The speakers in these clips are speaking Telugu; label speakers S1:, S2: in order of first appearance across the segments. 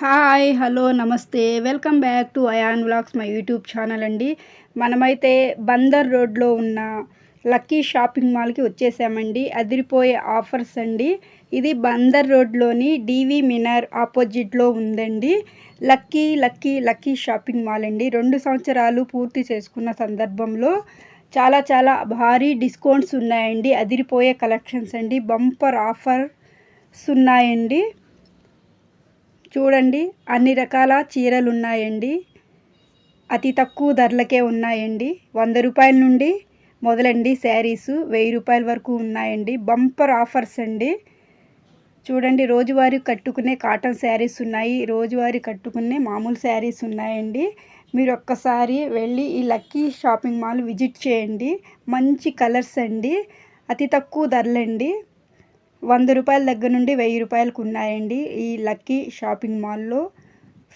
S1: హాయ్ హలో నమస్తే. Welcome back to Ayan vlogs my YouTube channel అండి. మనమైతే బందర్ రోడ్లో ఉన్న లక్కీ షాపింగ్ మాల్కి వచ్చేసామండి. అదిరిపోయే ఆఫర్స్ అండి. ఇది బందర్ రోడ్లోని డీవీ మినర్ ఆపోజిట్లో ఉందండి. Lucky lucky lucky shopping mall అండి. రెండు సంవత్సరాలు పూర్తి చేసుకున్న సందర్భంలో చాలా చాలా భారీ డిస్కౌంట్స్ ఉన్నాయండి. అదిరిపోయే కలెక్షన్స్ అండి. బంపర్ ఆఫర్స్ ఉన్నాయండి. చూడండి అన్ని రకాల చీరలు ఉన్నాయండి అతి తక్కువ ధరలకే ఉన్నాయండి. వంద రూపాయల నుండి మొదలండి శారీస్. వెయ్యి రూపాయల వరకు ఉన్నాయండి. బంపర్ ఆఫర్స్ అండి. చూడండి రోజువారీ కట్టుకునే కాటన్ శారీస్ ఉన్నాయి. రోజువారీ కట్టుకునే మామూలు శారీస్ ఉన్నాయండి. మీరు ఒక్కసారి వెళ్ళి ఈ లక్కీ షాపింగ్ మాల్ విజిట్ చేయండి. మంచి కలర్స్ అండి. అతి తక్కువ ధరలండి. వంద రూపాయల దగ్గర నుండి వెయ్యి రూపాయలకు ఉన్నాయండి. ఈ లక్కీ షాపింగ్ మాల్లో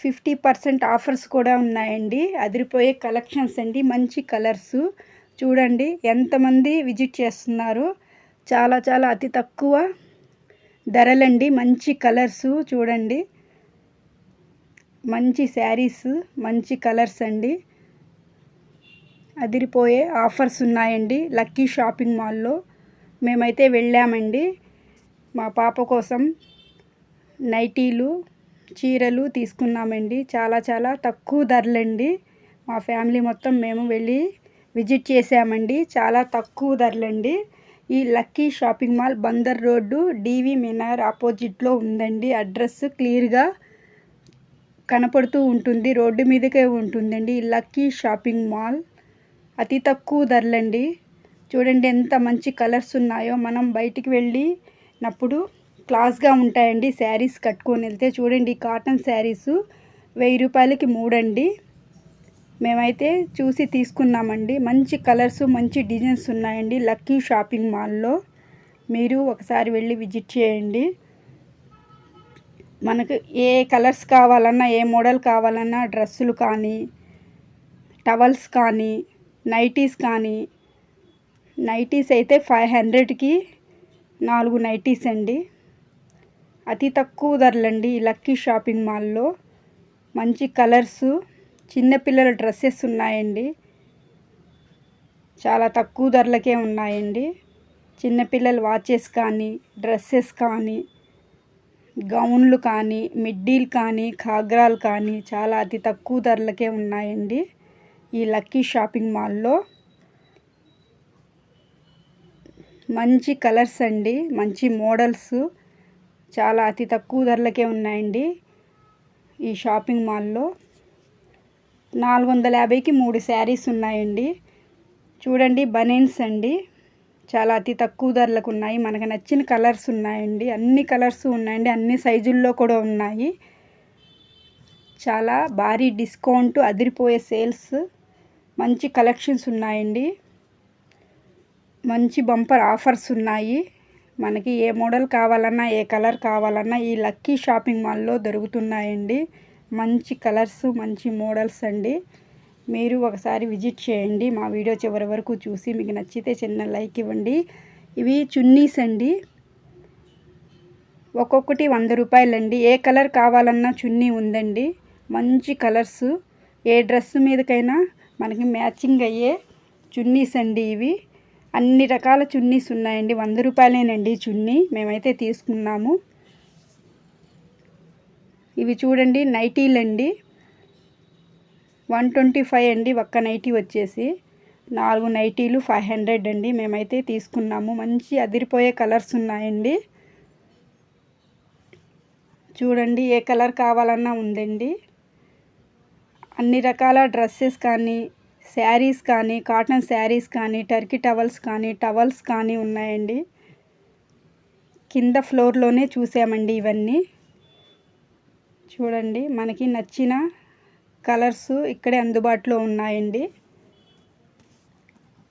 S1: ఫిఫ్టీ పర్సెంట్ ఆఫర్స్ కూడా ఉన్నాయండి. అదిరిపోయే కలెక్షన్స్ అండి. మంచి కలర్స్. చూడండి ఎంతమంది విజిట్ చేస్తున్నారు. చాలా చాలా అతి తక్కువ ధరలండి. మంచి కలర్స్ చూడండి. మంచి శారీస్ మంచి కలర్స్ అండి. అదిరిపోయే ఆఫర్స్ ఉన్నాయండి లక్కీ షాపింగ్ మాల్లో. మేమైతే వెళ్ళామండి. మా పాప కోసం నైటీలు చీరలు తీసుకున్నామండి. చాలా చాలా తక్కువ ధరలండి. మా ఫ్యామిలీ మొత్తం మేము వెళ్ళి విజిట్ చేసామండి చాలా తక్కువ ధరలండి. ఈ lucky shopping mall Bandar road DV Minar ఆపోజిట్లో ఉందండి. అడ్రస్ క్లియర్గా కనపడుతూ ఉంటుంది. రోడ్డు మీదకే ఉంటుందండి. ఈ లక్కీ షాపింగ్ మాల్ అతి తక్కువ ధరలండి. చూడండి ఎంత మంచి కలర్స్ ఉన్నాయో. మనం బయటికి వెళ్ళి నప్పుడు క్లాస్గా ఉంటాయండి శారీస్ కట్టుకొని వెళ్తే. చూడండి కాటన్ శారీస్ వెయ్యి రూపాయలకి మూడండి. మేమైతే చూసి తీసుకున్నామండి. మంచి కలర్స్ మంచి డిజైన్స్ ఉన్నాయండి లక్కీ షాపింగ్ మాల్లో. మీరు ఒకసారి వెళ్ళి విజిట్ చేయండి. మనకు ఏ కలర్స్ కావాలన్నా ఏ మోడల్ కావాలన్నా డ్రెస్సులు కానీ టవల్స్ కానీ నైటీస్ కానీ నైటీస్ అయితే ఫైవ్ హండ్రెడ్కి నాలుగు నైటీస్ అండి. అతి తక్కువ ధరలండి ఈ లక్కీ షాపింగ్ మాల్లో. మంచి కలర్స్ చిన్నపిల్లల డ్రెస్సెస్ ఉన్నాయండి. చాలా తక్కువ ధరలకే ఉన్నాయండి. చిన్నపిల్లల వాచెస్ కానీ డ్రెస్సెస్ కానీ గౌన్లు కానీ మిడ్డీలు కానీ ఖాగ్రాలు కానీ చాలా అతి తక్కువ ధరలకే ఉన్నాయండి ఈ లక్కీ షాపింగ్ మాల్లో. మంచి కలర్స్ అండి మంచి మోడల్స్. చాలా అతి తక్కువ ధరలకే ఉన్నాయండి ఈ షాపింగ్ మాల్లో. నాలుగు వందల యాభైకి మూడు శారీస్ ఉన్నాయండి. చూడండి బనీన్స్ అండి. చాలా అతి తక్కువ ధరలకు ఉన్నాయి. మనకు నచ్చిన కలర్స్ ఉన్నాయండి. అన్ని కలర్స్ ఉన్నాయండి. అన్ని సైజుల్లో కూడా ఉన్నాయి. చాలా భారీ డిస్కౌంట్ అదిరిపోయే సేల్స్. మంచి కలెక్షన్స్ ఉన్నాయండి. మంచి బంపర్ ఆఫర్స్ ఉన్నాయి. మనకి ఏ మోడల్ కావాలన్నా ఏ కలర్ కావాలన్నా ఈ లక్కీ షాపింగ్ మాల్లో దొరుకుతున్నాయండి. మంచి కలర్స్ మంచి మోడల్స్ అండి. మీరు ఒకసారి విజిట్ చేయండి. మా వీడియో చివరి వరకు చూసి మీకు నచ్చితే చిన్న లైక్ ఇవ్వండి. ఇవి చున్నీస్ అండి. ఒక్కొక్కటి వంద రూపాయలండి. ఏ కలర్ కావాలన్నా చున్నీ ఉందండి. మంచి కలర్స్. ఏ డ్రెస్ మీదకైనా మనకి మ్యాచింగ్ అయ్యే చున్నీస్ అండి ఇవి. అన్ని రకాల చున్నీస్ ఉన్నాయండి. వంద రూపాయలేనండి చున్నీ. మేమైతే తీసుకున్నాము. ఇవి చూడండి నైటీలు అండి వన్ ట్వంటీ ఫైవ్ అండి ఒక్క నైటీ వచ్చేసి. నాలుగు నైటీలు ఫైవ్ హండ్రెడ్ అండి. మేమైతే తీసుకున్నాము. మంచి అదిరిపోయే కలర్స్ ఉన్నాయండి. చూడండి ఏ కలర్ కావాలన్నా ఉందండి. అన్ని రకాల డ్రెస్సెస్ కానీ శారీస్ కానీ కాటన్ శారీస్ కానీ టర్కీ టవల్స్ కానీ టవల్స్ కానీ ఉన్నాయండి. కింద ఫ్లోర్లోనే చూసామండి ఇవన్నీ. చూడండి మనకి నచ్చిన కలర్స్ ఇక్కడే అందుబాటులో ఉన్నాయండి.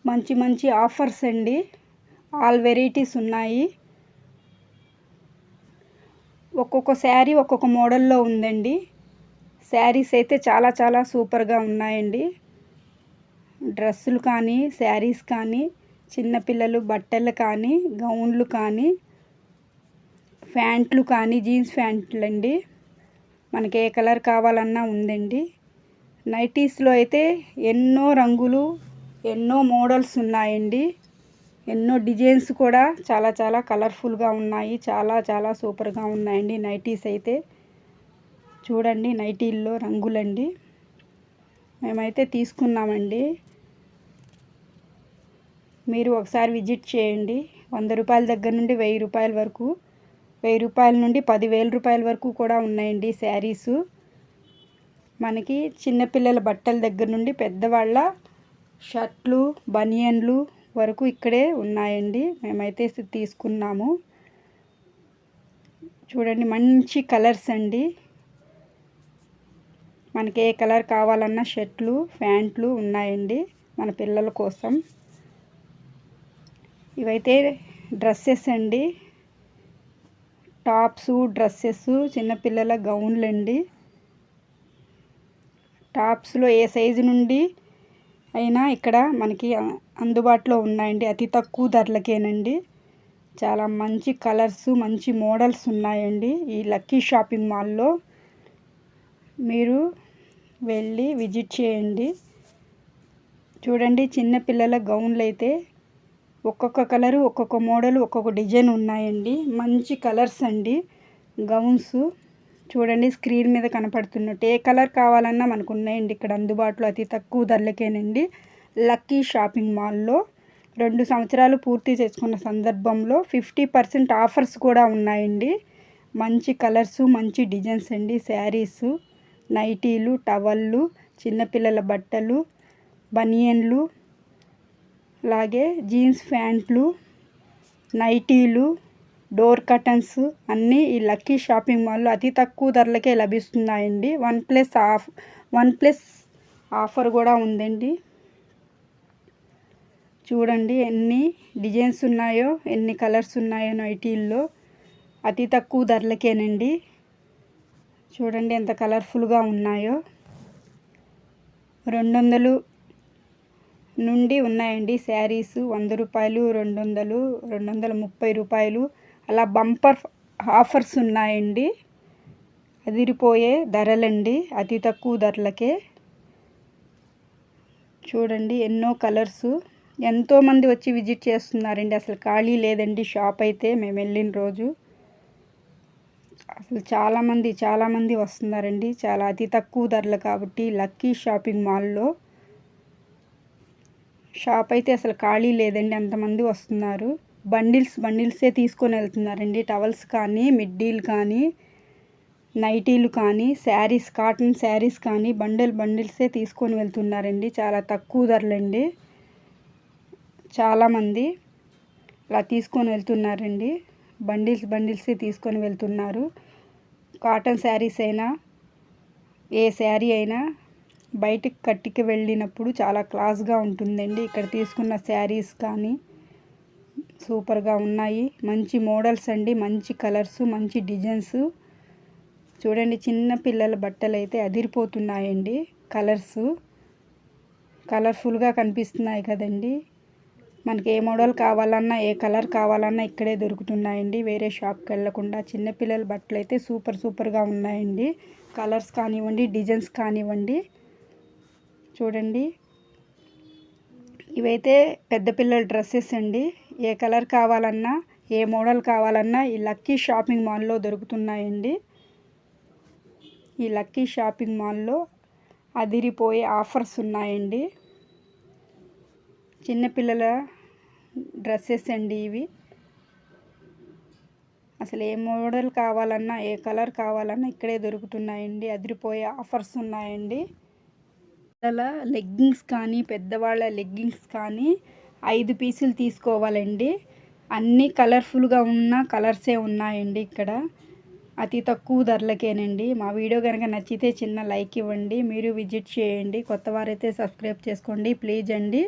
S1: మంచి మంచి ఆఫర్స్ అండి. ఆల్ వెరైటీస్ ఉన్నాయి. ఒక్కొక్క శారీ ఒక్కొక్క మోడల్లో ఉందండి. శారీస్ అయితే చాలా చాలా సూపర్గా ఉన్నాయండి. డ్రెస్సులు కానీ శారీస్ కానీ చిన్నపిల్లలు బట్టలు కానీ గౌన్లు కానీ ప్యాంట్లు కానీ జీన్స్ ప్యాంట్లు అండి. మనకి ఏ కలర్ కావాలన్నా ఉందండి. నైటీస్లో అయితే ఎన్నో రంగులు ఎన్నో మోడల్స్ ఉన్నాయండి. ఎన్నో డిజైన్స్ కూడా చాలా చాలా కలర్ఫుల్గా ఉన్నాయి. చాలా చాలా సూపర్గా ఉన్నాయండి నైటీస్ అయితే. చూడండి నైటీల్లో రంగులండి. మేమైతే తీసుకున్నామండి. మీరు ఒకసారి విజిట్ చేయండి. వంద రూపాయల దగ్గర నుండి వెయ్యి రూపాయల వరకు వెయ్యి రూపాయల నుండి పదివేల రూపాయల వరకు కూడా ఉన్నాయండి శారీసు. మనకి చిన్నపిల్లల బట్టల దగ్గర నుండి పెద్దవాళ్ళ షర్ట్లు బనియన్లు వరకు ఇక్కడే ఉన్నాయండి. మేమైతే తీసుకున్నాము. చూడండి మంచి కలర్స్ అండి. మనకి ఏ కలర్ కావాలన్నా షర్ట్లు ప్యాంట్లు ఉన్నాయండి మన పిల్లల కోసం. ఇవైతే డ్రెస్సెస్ అండి. టాప్స్ డ్రెస్సెస్ చిన్నపిల్లల గౌన్లు అండి. టాప్స్లో ఏ సైజు నుండి అయినా ఇక్కడ మనకి అందుబాటులో ఉన్నాయండి. అతి తక్కువ ధరలకేనండి. చాలా మంచి కలర్స్ మంచి మోడల్స్ ఉన్నాయండి. ఈ లక్కీ షాపింగ్ మాల్లో మీరు వెళ్ళి విజిట్ చేయండి. చూడండి చిన్నపిల్లల గౌన్లు అయితే ఒక్కొక్క కలరు ఒక్కొక్క మోడల్ ఒక్కొక్క డిజైన్ ఉన్నాయండి. మంచి కలర్స్ అండి. గౌన్స్ చూడండి స్క్రీన్ మీద కనపడుతున్నట్టు. ఏ కలర్ కావాలన్నా మనకు ఉన్నాయండి ఇక్కడ అందుబాటులో అతి తక్కువ ధరలకేనండి. లక్కీ షాపింగ్ మాల్లో రెండు సంవత్సరాలు పూర్తి చేసుకున్న సందర్భంలో ఫిఫ్టీ పర్సెంట్ ఆఫర్స్ కూడా ఉన్నాయండి. మంచి కలర్స్ మంచి డిజైన్స్ అండి. శారీస్ నైటీలు టవళ్ళు చిన్నపిల్లల బట్టలు బనియన్లు అలాగే జీన్స్ ప్యాంట్లు నైటీలు డోర్ కర్టన్స్ అన్నీ ఈ లక్కీ షాపింగ్ మాల్లో అతి తక్కువ ధరలకే లభిస్తున్నాయండి. One plus of one plus offer కూడా ఉందండి. చూడండి ఎన్ని డిజైన్స్ ఉన్నాయో ఎన్ని కలర్స్ ఉన్నాయో నైటీల్లో. అతి తక్కువ ధరలకేనండి. చూడండి ఎంత కలర్ఫుల్గా ఉన్నాయో. రెండు వందలు నుండి ఉన్నాయండి శారీస్. వంద రూపాయలు రెండు వందలు రెండు వందల ముప్పై రూపాయలు. అలా బంపర్ ఆఫర్స్ ఉన్నాయండి. అదిరిపోయే ధరలండి అతి తక్కువ ధరలకే. చూడండి ఎన్నో కలర్సు. ఎంతోమంది వచ్చి విజిట్ చేస్తున్నారండి. అసలు ఖాళీ లేదండి షాప్ అయితే మేము వెళ్ళిన రోజు. అసలు చాలామంది చాలామంది వస్తున్నారండి. చాలా అతి తక్కువ ధరలు కాబట్టి లక్కీ షాపింగ్ మాల్లో. షాప్ అయితే అసలు ఖాళీ లేదండి. అంతమంది వస్తున్నారు. బండిల్స్ బండిల్సే తీసుకొని వెళ్తున్నారండి. టవల్స్ కానీ మిడ్డీలు కానీ నైటీలు కానీ శారీస్ కాటన్ శారీస్ కానీ బండిల్ బండిల్సే తీసుకొని వెళ్తున్నారండి. చాలా తక్కువ ధరలండి. చాలామంది అలా తీసుకొని వెళ్తున్నారండి. బండిల్స్ బండిల్సే తీసుకొని వెళ్తున్నారు. కాటన్ శారీస్ అయినా ఏ శారీ అయినా బయటికి కట్టికి వెళ్ళినప్పుడు చాలా క్లాస్గా ఉంటుందండి. ఇక్కడ తీసుకున్న శారీస్ కానీ సూపర్గా ఉన్నాయి. మంచి మోడల్స్ అండి. మంచి కలర్స్ మంచి డిజైన్స్. చూడండి చిన్న పిల్లల బట్టలు అయితే అదిరిపోతున్నాయండి. కలర్స్ కలర్ఫుల్గా కనిపిస్తున్నాయి కదండి. మనకి ఏ మోడల్ కావాలన్నా ఏ కలర్ కావాలన్నా ఇక్కడే దొరుకుతున్నాయండి. వేరే షాప్కి వెళ్ళకుండా చిన్నపిల్లల బట్టలు అయితే సూపర్ సూపర్గా ఉన్నాయండి. కలర్స్ కానివ్వండి డిజైన్స్ కానివ్వండి. చూడండి. ఇవైతే పెద్ద పిల్లల డ్రెస్సెస్ అండి. ఏ కలర్ కావాలన్నా ఏ మోడల్ కావాలన్నా ఈ లక్కీ షాపింగ్ మాల్లో దొరుకుతున్నాయండి. ఈ లక్కీ షాపింగ్ మాల్లో అదిరిపోయే ఆఫర్స్ ఉన్నాయండి. చిన్నపిల్లల డ్రెస్సెస్ అండి ఇవి. అసలు ఏ మోడల్ కావాలన్నా ఏ కలర్ కావాలన్నా ఇక్కడే దొరుకుతున్నాయండి. అదిరిపోయే ఆఫర్స్ ఉన్నాయండి. పిల్లల లెగ్గింగ్స్ కానీ పెద్దవాళ్ళ లెగ్గింగ్స్ కానీ ఐదు పీసులు తీసుకోవాలండి. అన్నీ కలర్ఫుల్గా ఉన్న కలర్సే ఉన్నాయండి ఇక్కడ. అతి తక్కువ ధరలకేనండి. మా వీడియో కనుక నచ్చితే చిన్న లైక్ ఇవ్వండి. మీరు విజిట్ చేయండి. కొత్త వారైతే సబ్స్క్రైబ్ చేసుకోండి ప్లీజ్ అండి.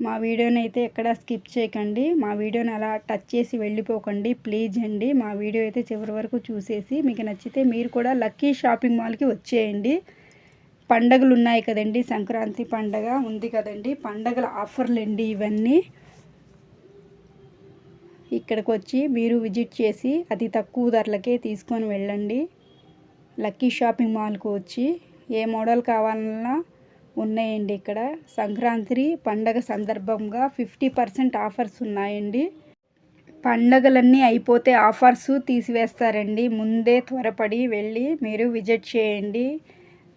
S1: మా వీడియోని అయితే ఎక్కడ స్కిప్ చేయకండి. మా వీడియోని అలా టచ్ చేసి వెళ్ళిపోకండి ప్లీజ్ అండి. మా వీడియో అయితే చివరి వరకు చూసేసి మీకు నచ్చితే మీరు కూడా లక్కీ షాపింగ్ మాల్కి వచ్చేయండి. పండగలు ఉన్నాయి కదండి. సంక్రాంతి పండగ ఉంది కదండి. పండగల ఆఫర్లు అండి ఇవన్నీ. ఇక్కడికి వచ్చి మీరు విజిట్ చేసి అతి తక్కువ ధరలకే తీసుకొని వెళ్ళండి. లక్కీ షాపింగ్ మాల్కు వచ్చి ఏ మోడల్ కావాలన్నా ఉన్నాయండి ఇక్కడ. సంక్రాంతి పండగ సందర్భంగా ఫిఫ్టీ పర్సెంట్ ఆఫర్స్ ఉన్నాయండి. పండగలన్నీ అయిపోతే ఆఫర్స్ తీసివేస్తారండి. ముందే త్వరపడి వెళ్ళి మీరు విజిట్ చేయండి.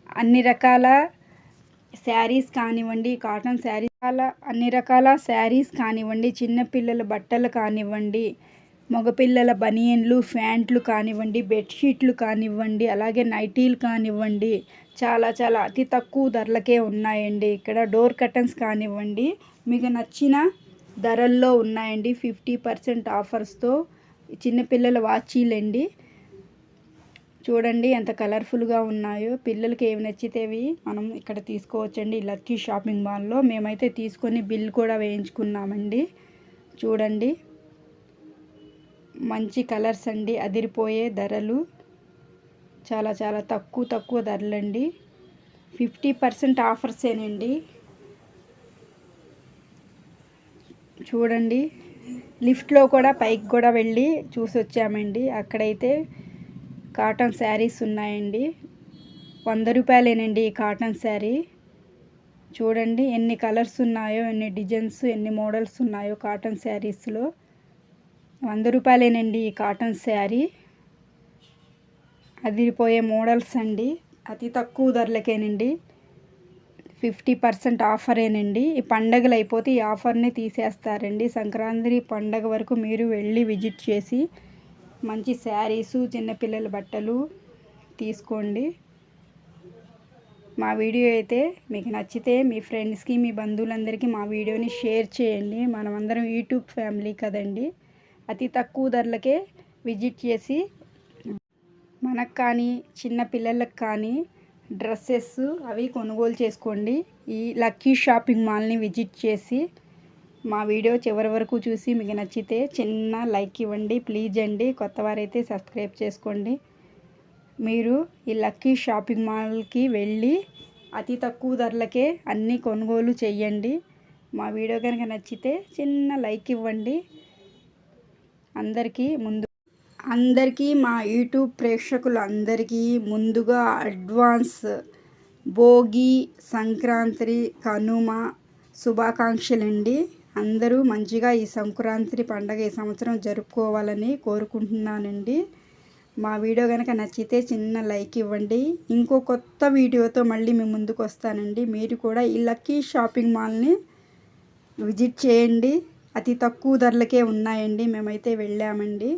S1: అన్ని రకాల శారీస్ కానివ్వండి కాటన్ శారీస్ అలా అన్ని రకాల శారీస్ కానివ్వండి చిన్నపిల్లల బట్టలు కానివ్వండి మగపిల్లల బనియన్లు ఫ్యాంట్లు కానివ్వండి బెడ్షీట్లు కానివ్వండి అలాగే నైటీలు కానివ్వండి చాలా చాలా అతి తక్కువ ధరలకే ఉన్నాయండి. ఇక్కడ డోర్ కర్టన్స్ కానివ్వండి మీకు నచ్చిన ధరల్లో ఉన్నాయండి. ఫిఫ్టీ పర్సెంట్ ఆఫర్స్తో చిన్నపిల్లల వాచీలండి. చూడండి ఎంత కలర్ఫుల్గా ఉన్నాయో. పిల్లలకి ఏమి నచ్చితేవి మనం ఇక్కడ తీసుకోవచ్చండి. లక్కీ షాపింగ్ మాల్లో మేమైతే తీసుకొని బిల్ కూడా వేయించుకున్నామండి. చూడండి. మంచి కలర్స్ అండి. అదిరిపోయే ధరలు. చాలా చాలా తక్కువ తక్కువ ధరలండి. Fifty percent ఆఫర్సేనండి. చూడండి. లిఫ్ట్లో కూడా పైకి కూడా వెళ్ళి చూసి వచ్చామండి అక్కడైతే కాటన్ శారీస్ ఉన్నాయండి. వంద రూపాయలేనండి ఈ కాటన్ శారీ. చూడండి ఎన్ని కలర్స్ ఉన్నాయో ఎన్ని డిజైన్స్ ఎన్ని మోడల్స్ ఉన్నాయో కాటన్ శారీస్లో. వంద రూపాయలేనండి ఈ కాటన్ శారీ. అదిరిపోయే మోడల్స్ అండి. అతి తక్కువ ధరలకేనండి. Fifty percent ఆఫరేనండి. ఈ పండగలు అయిపోతే ఈ ఆఫర్ని తీసేస్తారండి. సంక్రాంతి పండగ వరకు మీరు వెళ్ళి విజిట్ చేసి మంచి శారీసు చిన్నపిల్లల బట్టలు తీసుకోండి. మా వీడియో అయితే మీకు నచ్చితే మీ ఫ్రెండ్స్కి మీ బంధువులందరికీ మా వీడియోని షేర్ చేయండి. మనమందరం యూట్యూబ్ ఫ్యామిలీ కదండి. అతి తక్కువ ధరలకే విజిట్ చేసి మనకు కానీ చిన్న పిల్లలకు కానీ డ్రెస్సెస్ అవి కొనుగోలు చేసుకోండి. ఈ లక్కీ షాపింగ్ మాల్ని విజిట్ చేసి మా వీడియో చివరి వరకు చూసి మీకు నచ్చితే చిన్న లైక్ ఇవ్వండి ప్లీజ్ అండి. కొత్త వారైతే సబ్స్క్రైబ్ చేసుకోండి. మీరు ఈ లక్కీ షాపింగ్ మాల్కి వెళ్ళి అతి తక్కువ ధరలకే అన్నీ కొనుగోలు చేయండి. మా వీడియో కనుక నచ్చితే చిన్న లైక్ ఇవ్వండి. అందరికీ ముందు అందరికీ మా యూట్యూబ్ ప్రేక్షకులందరికీ ముందుగా అడ్వాన్స్ భోగి సంక్రాంతి కనుమ శుభాకాంక్షలండి. అందరూ మంచిగా ఈ సంక్రాంతి పండగ ఈ సంవత్సరం జరుపుకోవాలని కోరుకుంటున్నానండి. మా వీడియో కనుక నచ్చితే చిన్న లైక్ ఇవ్వండి. ఇంకో కొత్త వీడియోతో మళ్ళీ మేము ముందుకు వస్తానండి. మీరు కూడా ఈ లక్కీ షాపింగ్ మాల్ని విజిట్ చేయండి. అతి తక్కువ ధరలకే ఉన్నాయండి. మేమైతే వెళ్ళామండి.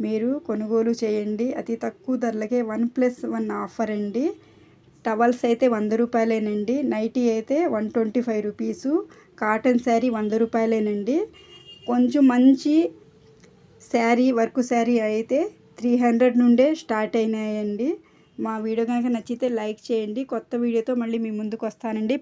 S1: మీరు కొనుగోలు చేయండి. అతి తక్కువ ధరలకే వన్ ప్లస్ వన్ ఆఫర్ అండి. టవల్స్ అయితే వంద రూపాయలేనండి. నైటీ అయితే one twenty five rupees. Cotton sari వంద రూపాయలేనండి. కొంచెం మంచి శారీ వర్క్ శారీ అయితే త్రీ హండ్రెడ్ నుండే స్టార్ట్ అయినాయండి. మా వీడియో కనుక నచ్చితే లైక్ చేయండి. కొత్త వీడియోతో మళ్ళీ మీ ముందుకు వస్తానండి.